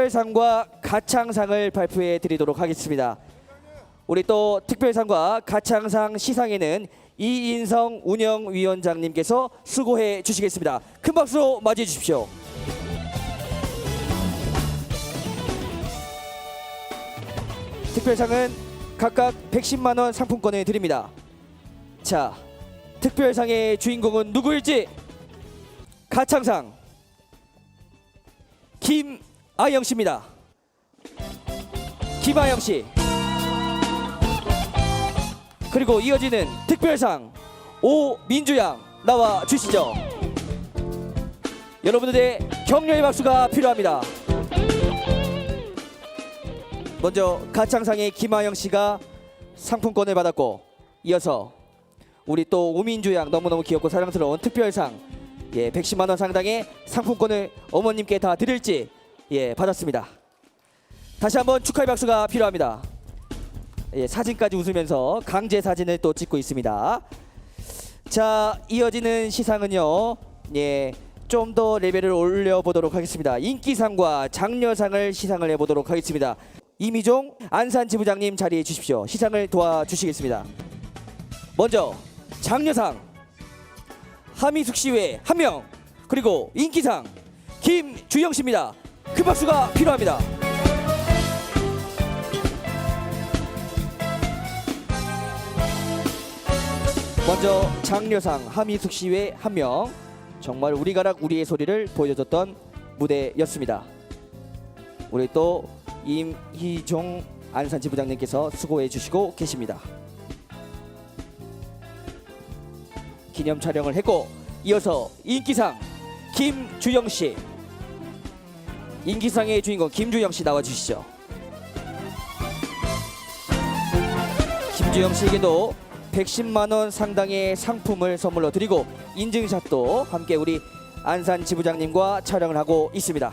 특별상과 가창상을 발표해 드리도록 하겠습니다. 우리 또 특별상과 가창상 시상에는 이인성 운영위원장님께서 수고해 주시겠습니다. 큰 박수로 맞이해 주십시오. 특별상은 각각 110만 원 상품권을 드립니다. 자, 특별상의 주인공은 누구일지 가창상 김 아영 씨입니다. 김아영 씨. 그리고 이어지는 특별상 오민주 양 나와 주시죠. 여러분들의 격려의 박수가 필요합니다. 먼저 가창상의 김아영 씨가 상품권을 받았고 이어서 우리 또 오민주 양 너무너무 귀엽고 사랑스러운 특별상 예 110만 원 상당의 상품권을 어머님께 다 드릴지 예 받았습니다. 다시 한번 축하의 박수가 필요합니다. 예 사진까지 웃으면서 강제 사진을 또 찍고 있습니다. 자 이어지는 시상은요 예 좀 더 레벨을 올려보도록 하겠습니다. 인기상과 장려상을 시상을 해보도록 하겠습니다. 이미종 안산 지부장님 자리해 주십시오. 시상을 도와주시겠습니다. 먼저 장려상 하미숙 씨 외 한 명 그리고 인기상 김주영 씨입니다. 큰 박수가 필요합니다. 먼저 장려상 하미숙 씨 외 한 명 정말 우리 가락 우리의 소리를 보여줬던 무대였습니다. 우리 또 임희종 안산지 부장님께서 수고해 주시고 계십니다. 기념 촬영을 했고 이어서 인기상 김주영 씨 인기상의 주인공 김주영 씨 나와 주시죠. 김주영 씨에게도 110만 원 상당의 상품을 선물로 드리고 인증샷도 함께 우리 안산 지부장님과 촬영을 하고 있습니다.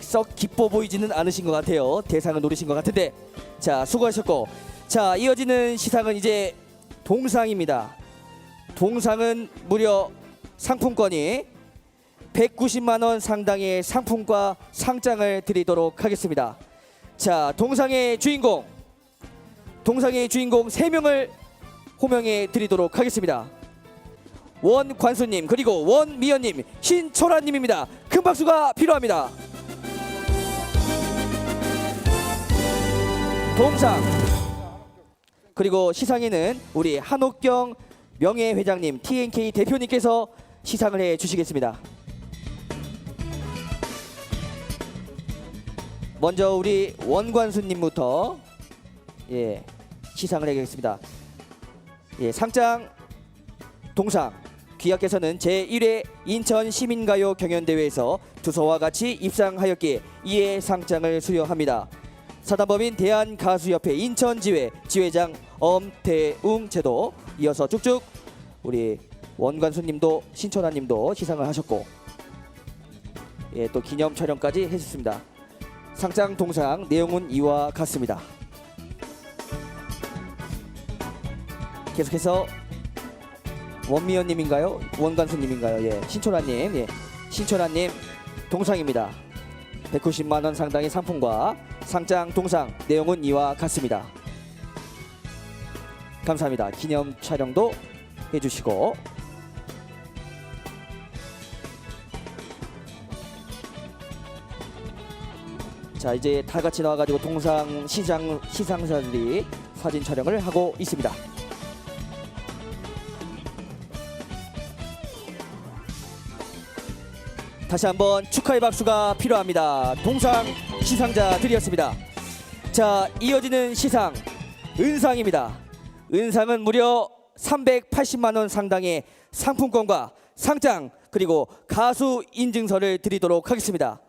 썩 기뻐 보이지는 않으신 것 같아요. 대상을 노리신 것 같은데 자 수고하셨고 자 이어지는 시상은 이제 동상입니다. 동상은 무려 상품권이 190만 원 상당의 상품과 상장을 드리도록 하겠습니다. 자 동상의 주인공 동상의 주인공 3명을 호명해 드리도록 하겠습니다. 원관수님 그리고 원미연님 신철아님입니다. 큰 박수가 필요합니다. 동상 그리고 시상에는 우리 한옥경 명예회장님 TNK 대표님께서 시상을 해 주시겠습니다. 먼저 우리 원관수님부터 예 시상을 하겠습니다. 예 상장 동상 귀하께서는 제1회 인천 시민가요 경연대회에서 두서와 같이 입상하였기에 이에 상장을 수여합니다. 사단법인 대한가수협회 인천지회 지회장 엄태웅 제도 이어서 쭉쭉 우리 원관수님도 신천아님도 시상을 하셨고 예, 또 기념 촬영까지 해주셨습니다. 상장 동상 내용은 이와 같습니다. 계속해서 원미연님인가요? 원관수님인가요? 예, 신천아님, 예, 신천아님 동상입니다. 190만 원 상당의 상품과 상장 동상 내용은 이와 같습니다. 감사합니다. 기념 촬영도 해주시고 자 이제 다 같이 나와가지고 동상 시장 시상자들이 사진 촬영을 하고 있습니다. 다시 한번 축하의 박수가 필요합니다. 동상 시상자들이었습니다. 자, 이어지는 시상 은상입니다. 은상은 무려 380만 원 상당의 상품권과 상장 그리고 가수 인증서를 드리도록 하겠습니다.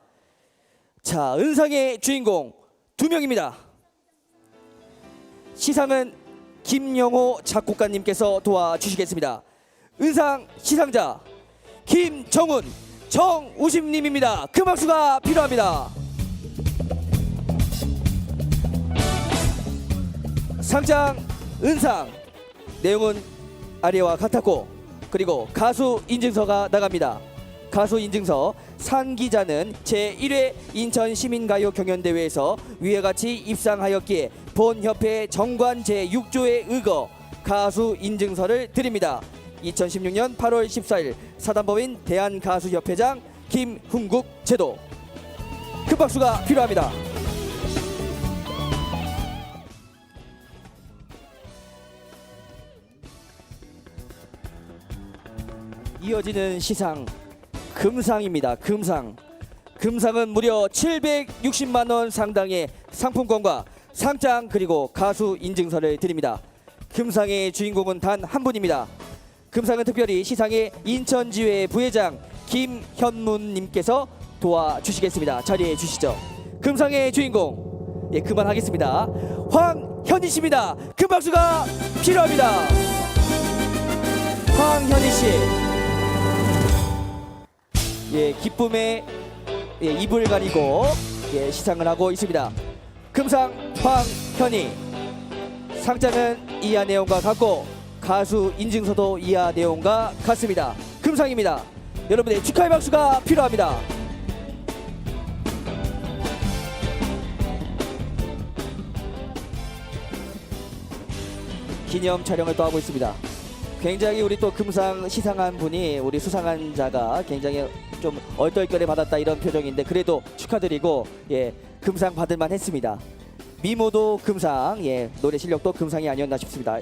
자, 은상의 주인공 두 명입니다. 시상은 김영호 작곡가님께서 도와주시겠습니다. 은상 시상자 김정훈 정우심님입니다. 그 박수가 필요합니다. 상장 은상 내용은 아래와 같았고 그리고 가수 인증서가 나갑니다. 가수 인증서 상 기자는 제1회 인천 시민가요 경연대회에서 위와 같이 입상하였기에 본협회 정관 제6조에 의거 가수 인증서를 드립니다. 2016년 8월 14일 사단법인 대한가수협회장 김훈국 제도 큰 박수가 필요합니다. 이어지는 시상 금상입니다. 금상. 금상은 무려 760만 원 상당의 상품권과 상장 그리고 가수 인증서를 드립니다. 금상의 주인공은 단 한 분입니다. 금상은 특별히 시상의 인천지회 부회장 김현문 님께서 도와주시겠습니다. 자리해 주시죠. 금상의 주인공 예 그만하겠습니다. 황현희 씨입니다. 큰 박수가 필요합니다. 황현희 씨. 예, 기쁨의 예, 입을 가리고 예, 시상을 하고 있습니다. 금상 황현희 상장은 이하 내용과 같고 가수 인증서도 이하 내용과 같습니다. 금상입니다. 여러분의 축하의 박수가 필요합니다. 기념 촬영을 또 하고 있습니다. 굉장히 우리 또 금상 시상한 분이 우리 수상한 자가 굉장히 좀 얼떨결에 받았다 이런 표정인데 그래도 축하드리고 예 금상 받을만 했습니다. 미모도 금상 예 노래 실력도 금상이 아니었나 싶습니다.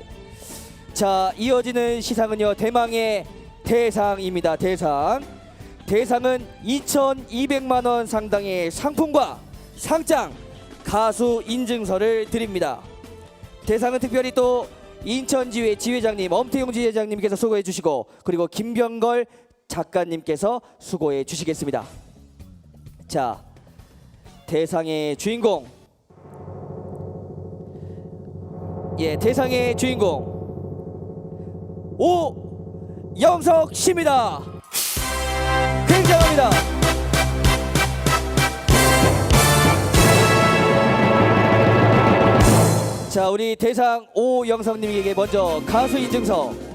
자 이어지는 시상은요 대망의 대상입니다. 대상 대상은 2,200만 원 상당의 상품과 상장 가수 인증서를 드립니다. 대상은 특별히 또 인천지회 지회장님 엄태용 지회장님께서 수고해 주시고 그리고 김병걸 작가님께서 수고해 주시겠습니다. 자 대상의 주인공 예 대상의 주인공 오 영석 씨입니다. 굉장합니다. 자 우리 대상 오영석님에게 먼저 가수 인증서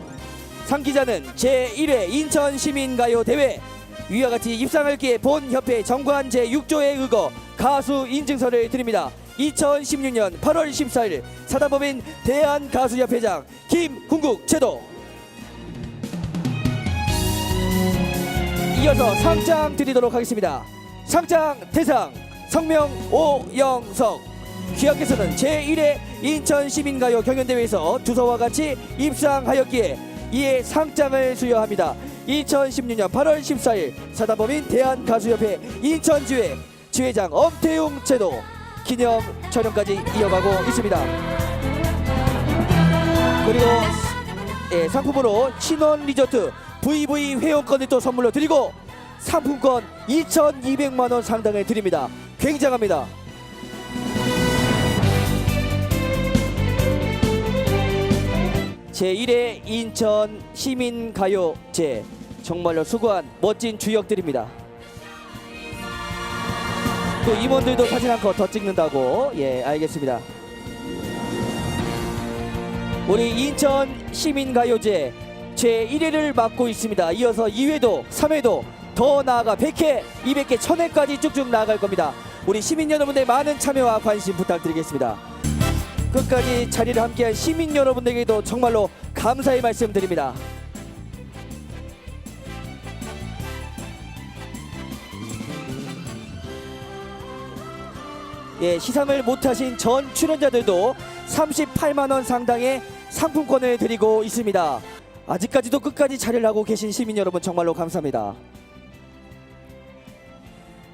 상기자는 제1회 인천시민가요 대회. 위와 같이 입상할 기에 본협회 정관 제6조에 의거 가수 인증서를 드립니다. 2016년 8월 14일 사단법인 대한가수협회장 김훈국 제도. 이어서 상장 드리도록 하겠습니다. 상장 대상 성명 오영석. 귀하께서는 제1회 인천시민가요 경연대회에서 주소와 같이 입상하였기에 이에 상장을 수여합니다. 2016년 8월 14일 사단법인 대한가수협회 인천지회 지회장 엄태용 제도 기념 촬영까지 이어가고 있습니다. 그리고 예, 상품으로 신원 리조트 VV 회원권을 또 선물로 드리고 상품권 2,200만 원 상당을 드립니다. 굉장합니다. 제1회 인천 시민가요제 정말로 수고한 멋진 주역들입니다. 또 임원들도 사진 한 컷 더 찍는다고 예 알겠습니다. 우리 인천 시민가요제 제1회를 맡고 있습니다. 이어서 2회도 3회도 더 나아가 100회, 200회, 1000회까지 쭉쭉 나아갈 겁니다. 우리 시민 여러분의 많은 참여와 관심 부탁드리겠습니다. 끝까지 자리를 함께한 시민 여러분들에게도 정말로 감사의 말씀드립니다. 예, 시상을 못하신 전 출연자들도 38만 원 상당의 상품권을 드리고 있습니다. 아직까지도 끝까지 자리를 하고 계신 시민 여러분 정말로 감사합니다.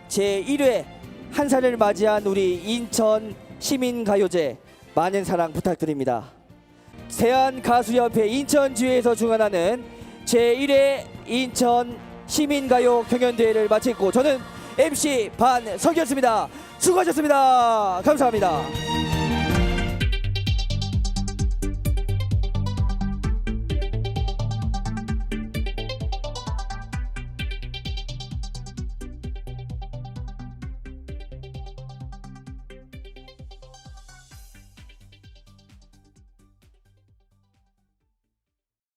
제 1회 한 살을 맞이한 우리 인천 시민가요제 많은 사랑 부탁드립니다. 세안 가수협회 인천지회에서 중간하는 제1회 인천 시민가요 경연대회를 마쳤고 저는 MC 반석이었습니다. 수고하셨습니다. 감사합니다.